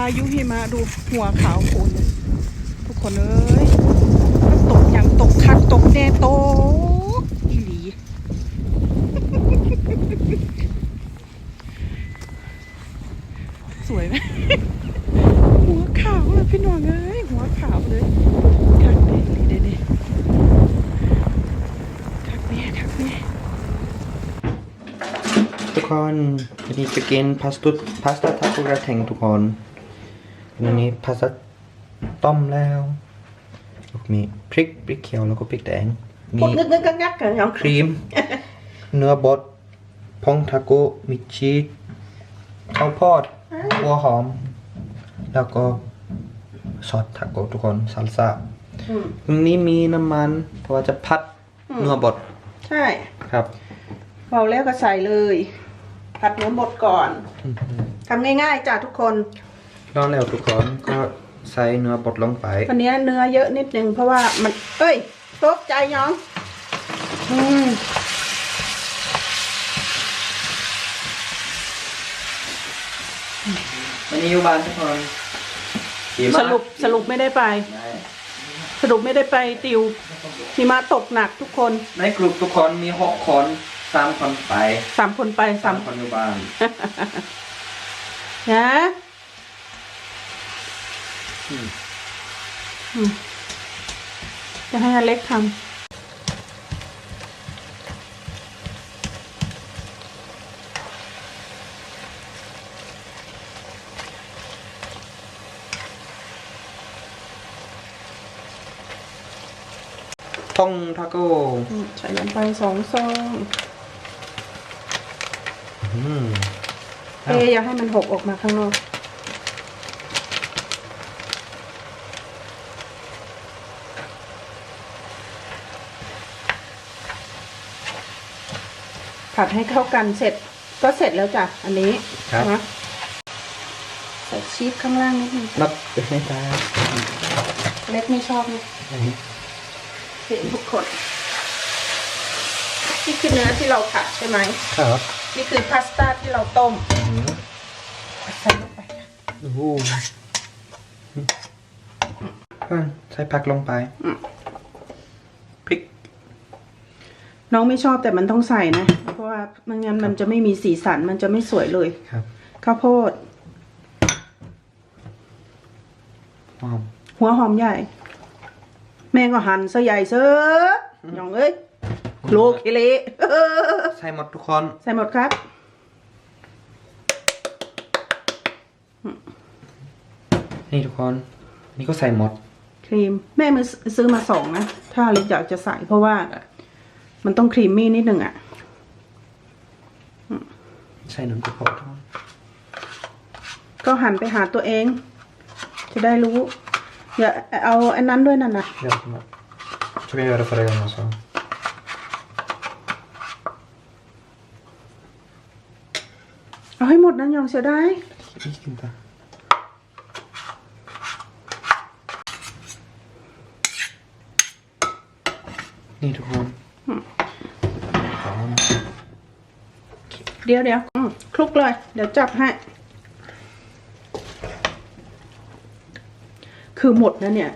ายุหิมะดูหัวขาวโพลนทุกคนเอ้ยตกอย่างตกคักตกแน่โตอีหลี สวยไหมหัวขาวเลยพี่หนวงเอ้ยหัวขาวเลยคักเด้นี่เด้นี่คักแน่คักแน่ทุกคนวันนี้จะกินพาสต้าพาสต้าทาโกกระเทงทุกคน วันนี้พาสต้าต้มแล้วมีพริกพริกเขียวแล้วก็พริกแดงมีพูดงึกงึกงักงักกันยังครีม เนื้อบดพองทาโกมีชีสข้าวโพดหัวหอม แล้วก็ซอสทาโกทุกคนซัลซ่าอืมตรงนี้มีน้ำมันเพราะว่าจะพัดเนื้อบด ใช่ครับเบาแล้วก็ใส่เลย ผัดเนื้อหมดก่อนทำง่ายๆจ้ะทุกคน ร้อนแล้วทุกคนก็ใส่เนื้อบดลงไปวันนี้เนื้อเยอะนิดนึงเพราะว่ามัน เอ้ยตกใจน้อง อืมวันนี้อยู่บ้านทุกคนดีมากสรุปสรุปไม่ได้ไป ได้สรุปไม่ได้ไปติวหิมะตกหนักทุกคนในกลุ่มทุกคนมีหกคนสามคนไปสามคนไปสาสามมคนอยู่บ้าน นะอืมอืม จะให้อเล็กทำท่องทาโก้อืมใส่ลงไปสองซองอืมเออย่าให้มันหกออกมาข้างนอก ผัดให้เข้ากันเสร็จก็เสร็จแล้วจ้ะอันนี้ครับนะใส่ชีสข้างล่างนิดนึงนับไปให้ตาเล็กไม่ชอบนะเห็นทุกคนนี่คือเนื้อที่เราผัดใช่ไหมครับนี่คือพาสต้าที่เราต้มอืมใส่ลงไปโอ้โหอะใส่ผักลงไปอืมพริก น้องไม่ชอบแต่มันต้องใส่นะ เพราะว่าไม่งั้นมันจะไม่มีสีสันมันจะไม่สวยเลยครับข้าวโพดว้าวหัวหอมใหญ่ แม่งก็หั่นซะใหญ่เซอะหยองเอ้ยโคลเคเลใส่หมดทุกคน ใส่หมดครับ นี่ทุกคน นี่ก็ใส่หมด ครีม แม่มือซื้อมาสองนะ ถ้าเล็กอยากจะใส่เพราะว่า มันต้องครีมมี่นิดหนึ่งอะ ใส่น้ำตาลทุกคนก็หันไปหาตัวเอง จะได้รู้ อย่าเอาอันนั้นด้วยนั่นนะเดี๋ยวมาช่วยกันอะไรกันมาสองเอาให้หมดนะยองเสียดายอีกกินตานี่ทุกคนหอมเดี๋ยวเดี๋ยวอืม คลุกเลย เดี๋ยวจับให้ คือหมดนะเนี่ย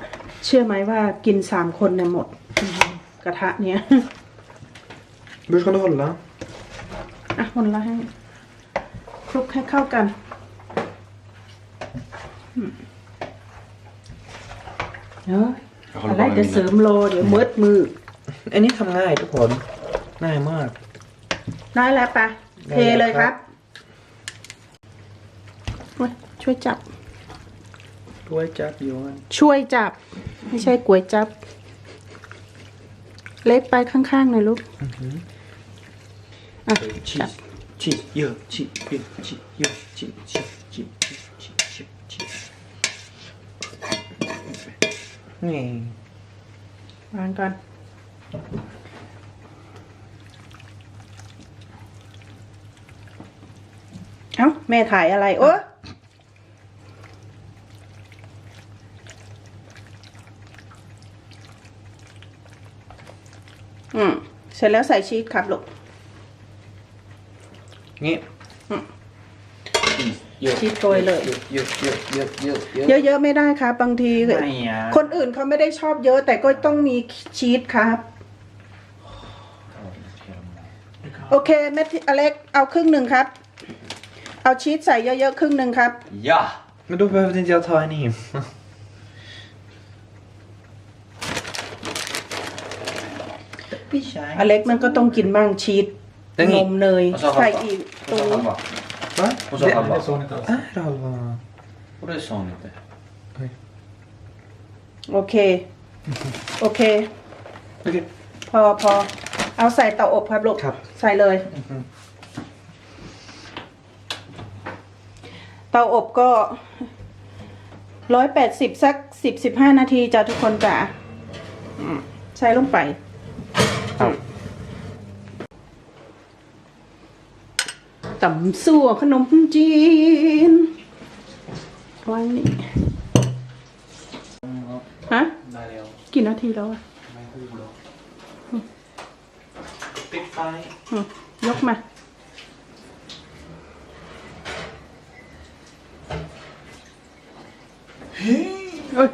เชื่อไหมว่ากินสามคนเนี่ยหมดอืมกระทะเนี้ย Hur ska du hålla? อะคนละให้คลุกให้เข้ากันอืมเอ้ยอะไรจะเสริมโลเดี๋ยวมืดมือ อันนี้ทำง่ายทุกคน ง่ายมาก ได้แล้วปะได้เทแล้วเลยคครัรับบ โอ๊ย ช่วยจับด้วยจับยวนช่วยจับ ไม่ใช่ก๋วยจับ เล็กไปข้างๆหน่อยลูกอะชีจับชีเยอะชีเยอะชีเยอะชีชีชีชีชีชีนี่วางก่อนเอ้าแม่ถ่ายอะไรโอ้อืม เสร็จแล้วใส่ชีสครับลูกนี่เยอะชีสโรยเลย เยอะเยอะเยอะเยอะเยอะเยอะเยอะๆไม่ได้ครับบางที ไม่อะคนอื่นเขาไม่ได้ชอบเยอะ แต่ก็ต้องมีชีสครับ โอเคแม่อเล็กเอาครึ่งหนึ่งครับ เอาชีสใส่เยอะๆครึ่งหนึ่งครับ Ja! Men då behövde inte jag ta en i. พี่ชาย อเล็กมันก็ต้องกินบ้างชีสได้ไงนมเนย Och så ใส่ halva. อีก Och ตรง så halva. Va? Och så Det- halva. Det sa ni inte alls. Är halva? Och det sa ni inte. โอเค โอเค Okej. พอพอเอาใส่เตาอบครับลูกครับ ใส่เลย เตาอบก็ร้อยแปดสิบสักสิบสิบห้านาทีจ้ะทุกคนจ้ะอืมใส่ลงไป ครับ ตำซั่วขนมจีนวางนี่ฮะกี่นาทีแล้วอะ Men sju då. Big five. อืมยกมาเอ้ย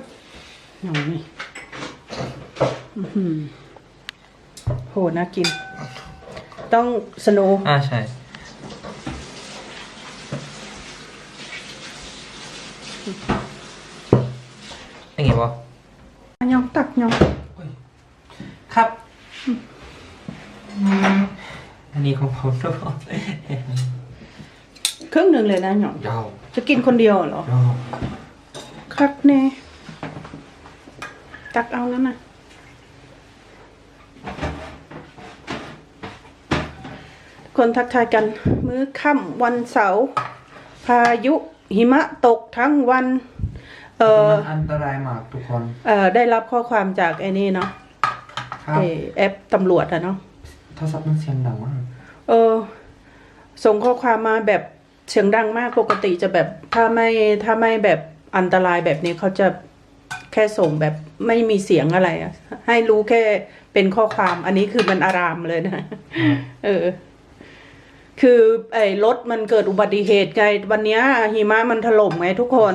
ยังนี่อื้อหือโหน่ากิน ต้องสโนว์ Ah, tjej. Ingen vad? ยองตักยองครับ อันนี้ของผมทุกคนครึ่งหนึ่งเลยนะยองยาวจะกินคนเดียวเหรอ ยาวครับเน่ตักเอาแล้วนะคนทักทายกัน มื้อค่ำวันเสาร์พายุหิมะตกทั้งวันเอ่อมันอันตรายมากทุกคนเอ่อได้รับข้อความจากไอ้นี่เนาะครับไอ้แอปตำรวจอะเนาะโทรศัพท์มันเสียงดังมาก เออ ส่งข้อความมาแบบเสียงดังมากปกติจะแบบถ้าไม่ถ้าไม่แบบอันตรายแบบนี้เขาจะแค่ส่งแบบไม่มีเสียงอะไรอะให้รู้แค่เป็นข้อความอันนี้คือมันอารามเลยนะเออ คือไอ้รถมันเกิดอุบัติเหตุไงวันเนี้ยหิมะมันถล่มไงทุกคน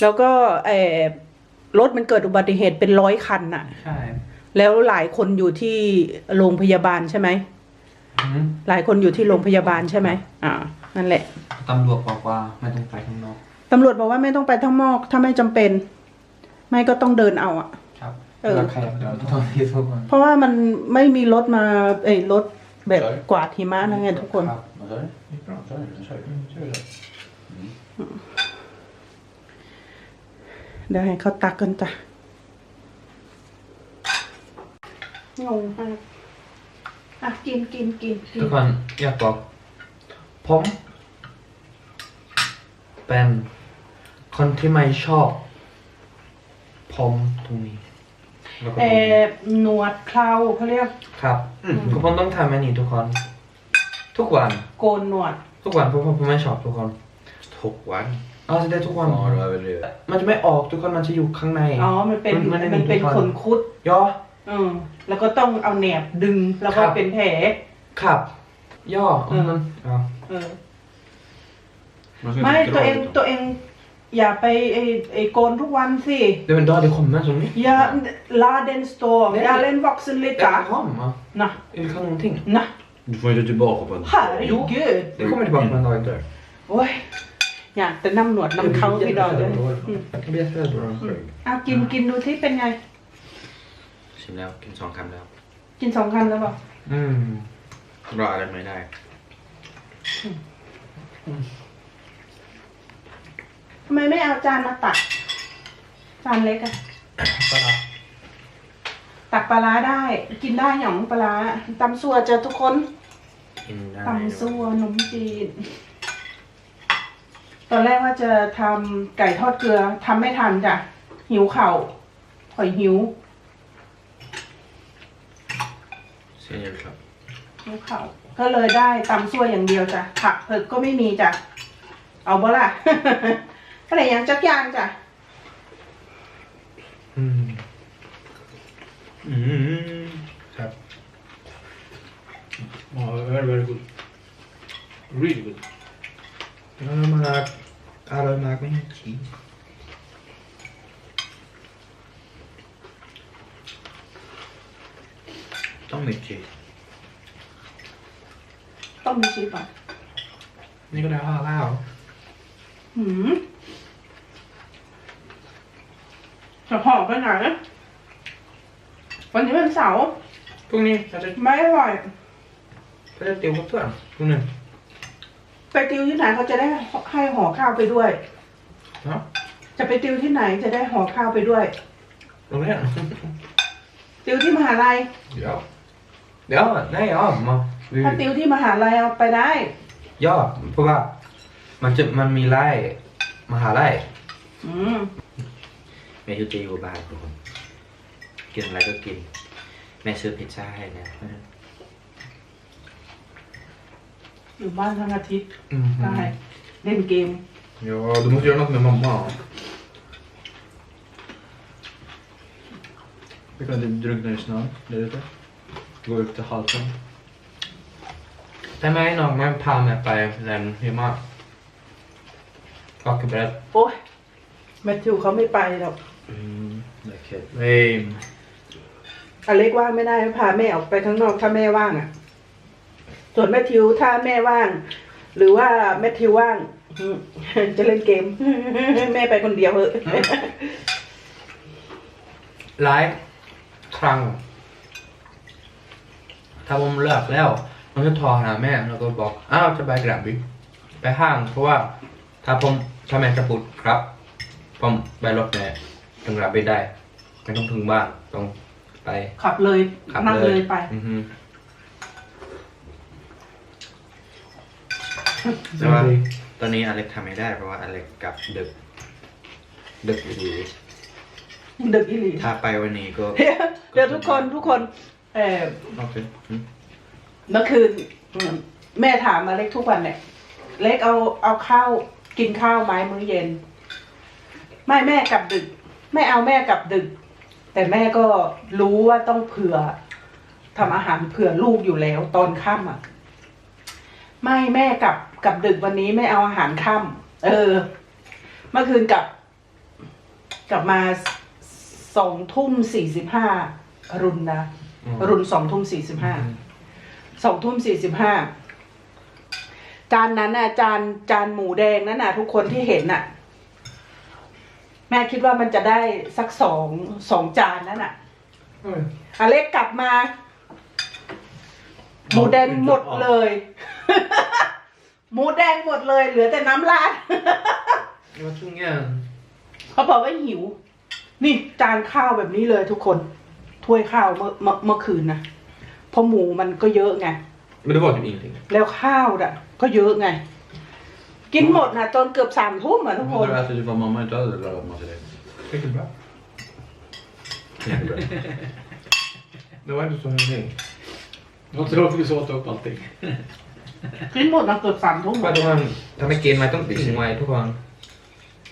แล้วก็ไอ้รถมันเกิดอุบัติเหตุเป็นร้อยคันน่ะ ใช่แล้วหลายคนอยู่ที่โรงพยาบาลใช่ไหม อืมหลายคนอยู่ที่โรงพยาบาลใช่ไหมอ่า นั่นแหละ ตำรวจบอกว่าไม่ต้องไปข้างนอกตำรวจบอกว่าไม่ต้องไปทั้งมอกถ้าไม่จำเป็น ไม่ก็ต้องเดินเอาอะครับเออ แล้วใครเดินตอนที่ทุกคนเพราะว่ามันไม่มีรถมาเอ้ยรถแบบกวาดหิมะนะไงทุกคน ครับ Vad sa du? Gick bra. Kör du? Kör du? Kör du? เดี๋ยวให้เขาตักกันจ้ะงงมากอะกินกินกินกิทุนกคนอยากบอกผมเป็นคนที่ไม่ชอบ ผมตรงนี้แล้วก็ตเอรงนี้อหนวดเคราเขาเรียกครับทุกคนต้องทำอันนี้ทุกคน ทุกวัน โกนหนวดทุกวันเพราะผมไม่ชอบทุกคน Tokwan. เอาจะได้ทุกวัน Ja, du överdriver. มันจะไม่ออกทุกคนมันจะอยู่ข้างใน อ๋อ มันเป็นมันไม่มันเป็นมีทุกขคนนคุดย่อ อืมแล้วก็ต้องเอาแหนบดึง แล้วก็ครับ เป็นแผลครับ ย่อเออมันอ๋อ เออ Man ska ไม่ inte ตัว dra เอง ut dem. ตัวเอง อย่าไปไอไอโกนทุกวันสิ det är en dag det kommer som ni อย่าลาเดนสโตร์ Nej. อย่าเล่น vuxen det lika är hemma นะ jag kan någonting na Du får inte tillbaka på en herregud det kommer tillbaka på en dag Där. โอ้ย อยากแต่น้ำหนวดน้ำเขาพี่ดอกเลยอืม jag blir jätterädd då เอากินกินดูที่เป็นไง ชิมแล้วกินสองคำแล้วกินสองคำแล้วเปล่า mm รออะไรไม่ได้ ทำไมไม่เอาจานมาตัก จานเล็กอะ bara ตักปลาร้าได้ กินได้หยองปลาร้าตำซัวเจอทุกคนกินได้ตำซัวขนมจีน ตอนแรกว่าจะทำไก่ทอดเกลือทำไม่ทันจ้ะ หิวเข่าข่อยหิว เสียงครับหิวเข่าก็เลยได้ตำซัวอย่างเดียวจ้ะ ผักเผือกก็ไม่มีจ้ะ เอาบ่ล่ะ ก็เลยยังจักอยางจ้ะ mm อืมครับ Ja, very, very good. Really good. Arroy māk. Arroy māk viņa čī. Tom ir čī. ต้องมีชีสป่ะนี่ก็ได้ห้าแล้วหืมจะหอมไปไหนวันนี้เป็นเสาร์พรุ่งนี้เราจะไม่อร่อย เราจะติวกับเพื่อนพรุ่งนี้ ไปติวที่ไหนเขาจะได้ให้ห่อข้าวไปด้วยเนาะจะไปติวที่ไหนจะได้ห่อข้าวไปด้วยโรงเรียนติวที่มหาลัย เดี๋ยวเดี๋ยวได้ยอมมาถ้าติวที่มหาลัยเอาไปได้ยอดเพราะว่า มันจะมันมีไล่มหาไล่อืมแม่ยูจะอยู่บ้านทุกคนกินอะไรก็กิน แม่ซื้อพิซซ่าให้นะ อยู่บ้านทั้งอาทิตย์อืมได้เล่นเกม Ja, du måste göra något med mamma. Vi kan inte drunkna i snön där ute. Gå upp till halsen. แต่แม่น้องแม่พาแม่ไปแลนด์หิมะก็คือแบบโอ้ยแมทธิวเขาไม่ไปหรอก Mm, det är okej. Nej. อเล็กว่างไม่ได้พาแม่ออกไปข้างนอกถ้าแม่ว่างอะ ส่วนแมทธิวถ้าแม่ว่าง หรือว่าแมทธิวว่างอืมจะเล่นเกม แม่ไปคนเดียวเหอะหลายครั้งถ้าผมเลือกแล้วมันจะโทรหาแม่แล้วก็บอกอ้าวจะไปกระบี่ไปห้างเพราะว่า ถ้าผมถ้าแม่จะพูดครับ ผมไปรถแม่ถึงกระบี่ได้ไม่ต้องถึงบ้านต้องไปขับเลยขับนั่งเลยเลยไป อือฮึ แต่ว่าตอนนี้อเล็กทำไม่ได้เพราะว่าอเล็กกลับดึก ดึกอยู่ดีดึกอีหลีถ้าไปวันนี้ก็เดี๋ยวเดี๋ยวทุกคนทุกคน เออโอเคอืมเมื่อคืนอืมแม่ถามมาเล็กทุกวันเนี่ย เล็กเอาเอาข้าวกินข้าวไหมมื้อเย็น ไม่แม่กลับดึก ไม่เอาแม่กลับดึก แต่แม่ก็รู้ว่าต้องเผื่อทำอาหารเผื่อลูกอยู่แล้วตอนค่ำอะ ไม่แม่กลับกลับดึกวันนี้ไม่เอาอาหารค่ำเออ เมื่อคืนกลับ กลับมาสองทุ่มสี่สิบห้ารุนนะรุนสองทุ่มสี่สิบห้าสองทุ่มสี่สิบห้าจานนั้นน่ะจานจานหมูแดงนั่นน่ะ ทุกคนที่เห็นน่ะ แม่คิดว่ามันจะได้สักสองสองจานนั่นน่ะอเล็กกลับมา หมูแดงหมดเลย หมูแดงหมดเลย เหลือแต่น้ำราดว่าช่วงเนี้ยเขาบอกว่าหิว นี่จานข้าวแบบนี้เลยทุกคน ถ้วยข้าวเมื่อเมื่อเมื่อคืนนะเพราะหมูมันก็เยอะไง Men det var typ ingenting. แล้วข้าวน่ะ ก็เยอะไง กินหมดนะจนเกือบสามทุ่มอะทุกคน Hade du ätit ifall mamma inte hade lagat mat till dig? Riktigt bra. Jättebra. Det var inte så hungrig. Det var tråkigt att åt upp allting. กินหมดนะเกือบสามทุ่มว่าทุกคนถ้าไม่กินไม่ต้องติดสิงไว้ทุกคน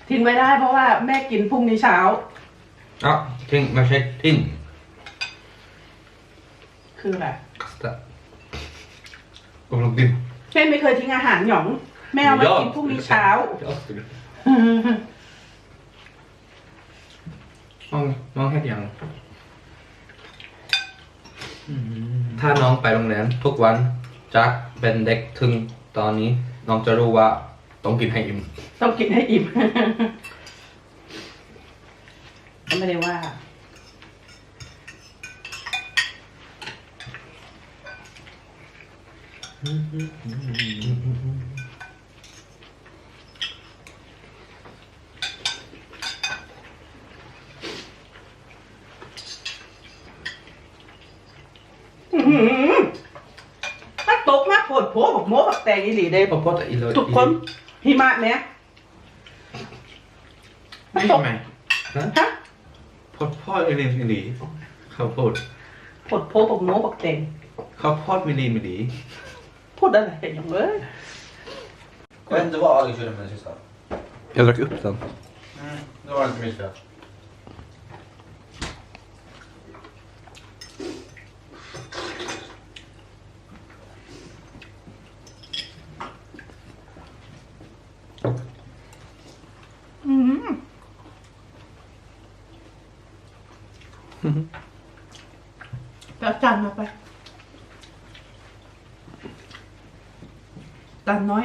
ทิ้งไว้ได้เพราะว่าแม่กินพรุ่งนี้เช้า เอ้าทิ้งไม่ใช่ทิ้งคืออะไร kasta och låg din แม่ไม่เคยทิ้งอาหารหยอง แม่เอาไว้กินพรุ่งนี้เช้าน้องน้องแค่ยัง Mm. ถ้าน้องไปโรงเรียนทุกวัน จากเป็นเด็กถึงตอนนี้น้องจะรู้ว่าต้องกินให้อิ่มต้องกินให้อิ่ม ก็ไม่ได้ว่าอื้อหือถ้าตกมาโผดโผบอกโมบัก แตงอีหลีเด้พอพอแต่อีเลยทุกคนหิมะเนี่ยไม่ใช่ไหมฮะพอดพอดมิลีมิลีข้าวโพดโผดโผบอกโมบักแตงข้าวโพดมิลีมิลีพูดอะไรอย่างเอ้ย Jag vet inte vad Alex gjorde med den sista. Jag drack upp den. Mm, det var inte mitt fel. ไปเอาจานมาไปจานน้อย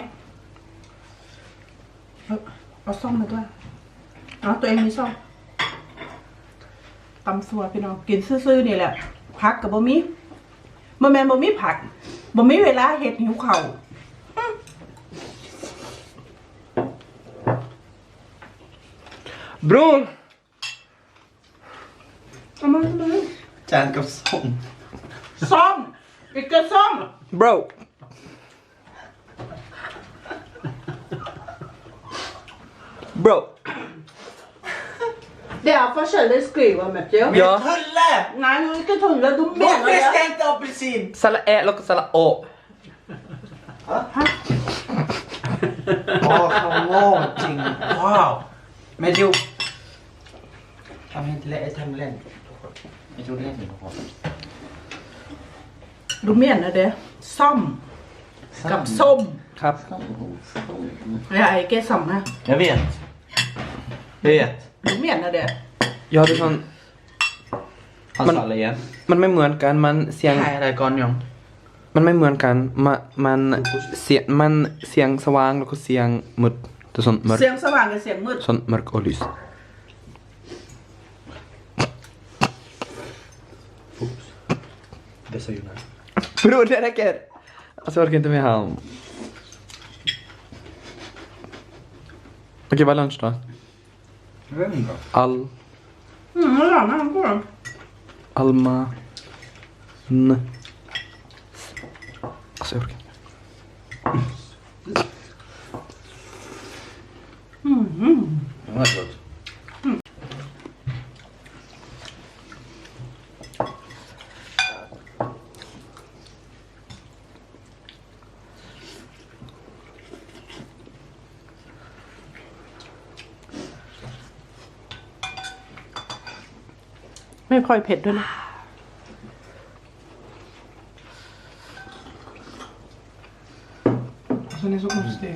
เอาซ่อมมาด้วยเอาตัวเองมีซ่อมตำซัวพี่น้องกินซื่อๆนี่แหละ พักกับบ่มีบ่แมนบ่มีผักบ่มีเวลาเฮ็ดหิวเข่าว Bror! เอามาเลยจานกับส้มซ่อมอีกกระซ่อม Bro! Bro! Det er forskjellige skriver, Matthew. Ja. Tulle! Nei, du er ikke tulle, du mener Hvorfor det. skal jeg ikke appelsin? Sala E แล้วก็สละโอ Åh, så långt. Wow. Men jo. ทำให้เล่นทำเล่นไม่ชุดเล่นหนึ่งคน Du mener det. Sam. กับส้มครับ Jeg er ikke samme. Jag vet. Jag vet. Du mener det. ยอดทุกคน Han Men- sa det igen มันไม่เหมือนกันมันเสียง Nej, det är Gonjong มันไม่เหมือนกันมันมันเสียงมันเสียงสว่างแล้วก็เสียงมืดแต่ส่วนมเสียงสว่างกับเสียงมืด sånn mørk og Det nej Bror, det räcker! Alltså jag orkar inte med han. Okej, vad är lunch då? Jag vet inte. Al... Mm, ja, men går det. Alma... N... Alltså jag orkar inte. Det var gott - ไม่ค่อยเผ็ดด้วยนะ Alltså ni är så konstiga.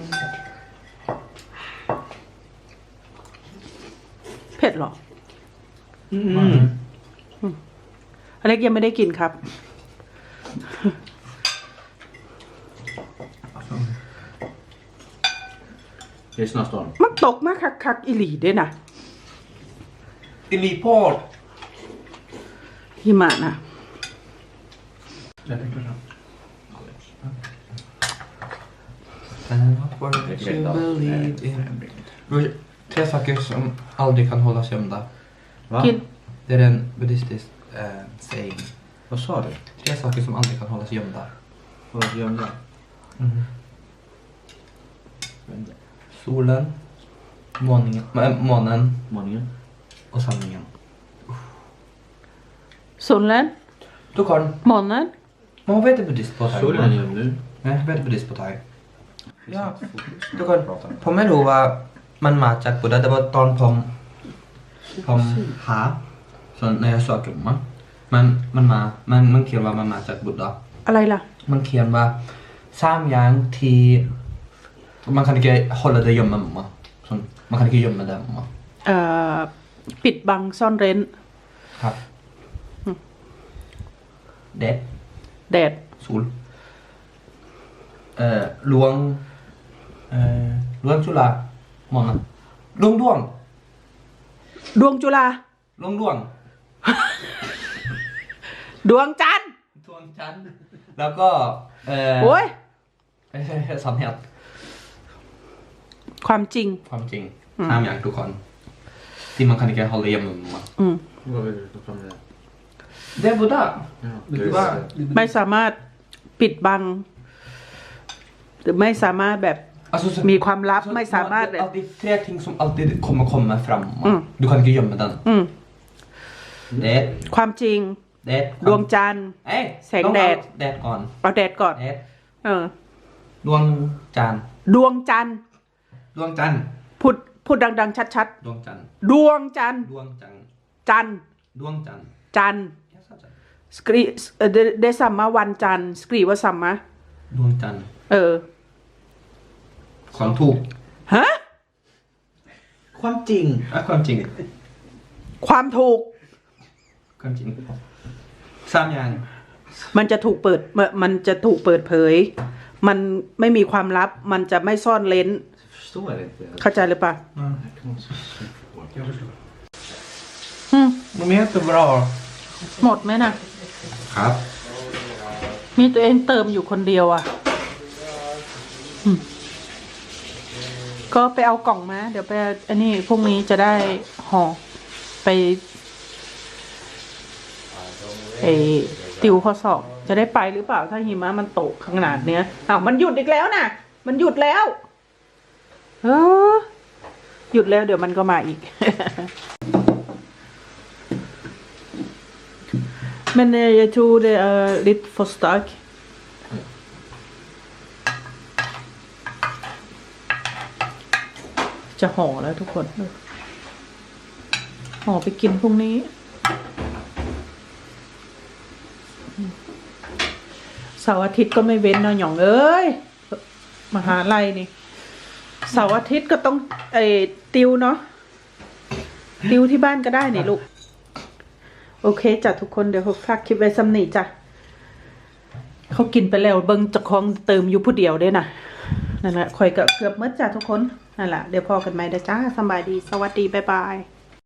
เผ็ดเหรอ Mm. อเล็กยังไม่ได้กินครับ Det är snart storm มันตกมาคักคักๆอีหลีด้วยนะ Illiport! หิมะนะ Bror, tre saker som aldrig kan hållas gömda. Va? Det är en buddhistisk eh, saying. Vad sa du? Tre saker som aldrig kan hållas gömda. Vad gör du? Solen, måningen, äh, månen Måningen? och sanningen. ส่วนแล้วทุกคนหมอนนั้น Men vad heter buddhist på thai? Solen gör nu Nej, vad heter buddhist på thai? ทุกคนผมไม่รู้ว่ามันมาจากบุดาแต่ว่าตอนผม ผมหาส่วนในสอบจุมันมันมันมา มันมันเขียนว่ามันมาจากบุตรอะไรล่ะ มันเขียนว่าสามอย่างที่มัน kan inte hålla det gömma mamma. Så man kan inte gömma det mamma. เอ่อปิดบังซ่อนเร้นครับ เด็ดแดด sol เอ่อลวงเอ่อลวงจุฬามองนะลวงดวงดวงจุฬาลวงดวงดวงจันทร์ดวงจันทร์แล้วก็เอ่อโอ้ยเอ่อสามเหตุความจริง ความจริงอืมสามอย่างทุกคน ที่มัน kan inte hålla gömma mamma อืม Vad vill du ta fram det? Det är Buddha Ja, det det var är ไม่สามารถปิดบัง หรือไม่สามารถแบบ alltså, så, มีความลับ så, ไม่สามารถ det แบ är บ alltid tre ting som alltid kommer komma fram Mm. du kan inte gömma den อืม det är ความจริง det är ดวงจันทร์ Nej, แสงแดดแดดก่อนเอาแดดก่อนแดดเออดวงจันทร์ดวงจันทร์ดวงจันทร์พูดพูดดัง ๆ ชัดดวงจันทร์ๆดวงจันทร์ดวงจันทร์จันทร์ดวงจันทร์จันทร์ Jag sa จันทร์ สกรีเอ่อเดเดซัมมาวันจันทร์สกรีว่าซัมมาดวงจันทร์เออ ความถูกฮะความจริงอะความจริง ความถูก ความจริงสามอย่าง มันจะถูกเปิดมันมันจะถูกเปิดเผย มันไม่มีความลับ มันจะไม่ซ่อนเลน Förstår inte. เข้าใจหรือเปล่า Jag kan också förstå. Jag förstår. อืม De är jättebra. หมดไหมนะครับ มีตัวเองเติมอยู่คนเดียวอะอืมก็ไปเอากล่องมา เดี๋ยวไปอันนี้พรุ่งนี้จะได้ห่อไปเออติวข้อสอบ จะได้ไปหรือเปล่าถ้าหิมะมันตกขนาดเนี้ยอ้าวมันหยุดอีกแล้วน่ะ มันหยุดแล้ว เออ หยุดแล้วเดี๋ยวมันก็มาอีก Men eh, jag tror det är lite för stark. จะห่อแล้วทุกคนห่อไปกินพรุ่งนี้ เสาร์อาทิตย์ก็ไม่เว้นนะหยองเอ้ย มหาลัยนี่ เสาร์อาทิตย์ก็ต้องไอ้ติวเนาะติวที่บ้านก็ได้นี่ลูก โอเคจ้ะทุกคนเดี๋ยวฝากคลิปไว้สำนีจ้ะเขากินไปแล้วเบิ้งจะคลองเติมอยู่ผู้เดียวเด้น่ะนั่นแหละคอยกับเกือบมืดจ้ะทุกคนนั่นแหละเดี๋ยวพอกันไหมเด้อจ้าสบายดีสวัสดีบ๊ายบาย